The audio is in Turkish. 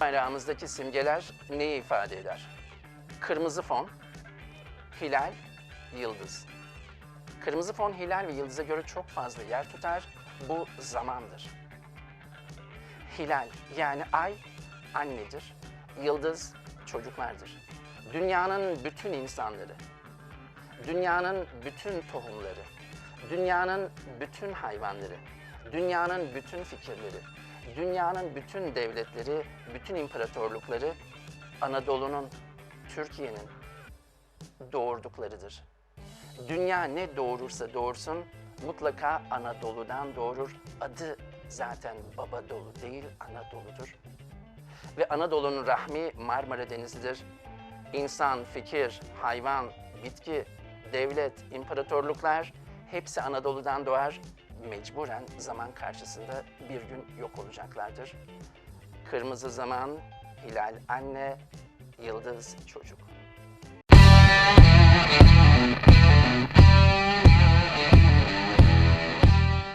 bayrağımızdaki simgeler neyi ifade eder? Kırmızı fon, hilal, yıldız. Kırmızı fon hilal ve yıldıza göre çok fazla yer tutar. Bu zamandır. Hilal yani ay annedir. Yıldız çocuklardır. Dünyanın bütün insanları, dünyanın bütün tohumları, dünyanın bütün hayvanları, dünyanın bütün fikirleri, dünyanın bütün devletleri, bütün imparatorlukları Anadolu'nun, Türkiye'nin doğurduklarıdır. Dünya ne doğurursa doğursun mutlaka Anadolu'dan doğurur. Adı zaten Baba Dolu değil Anadolu'dur. Ve Anadolu'nun rahmi Marmara Denizi'dir. İnsan, fikir, hayvan, bitki, devlet, imparatorluklar hepsi Anadolu'dan doğar. Mecburen zaman karşısında bir gün yok olacaklardır. Kırmızı zaman, hilal anne, yıldız çocuk.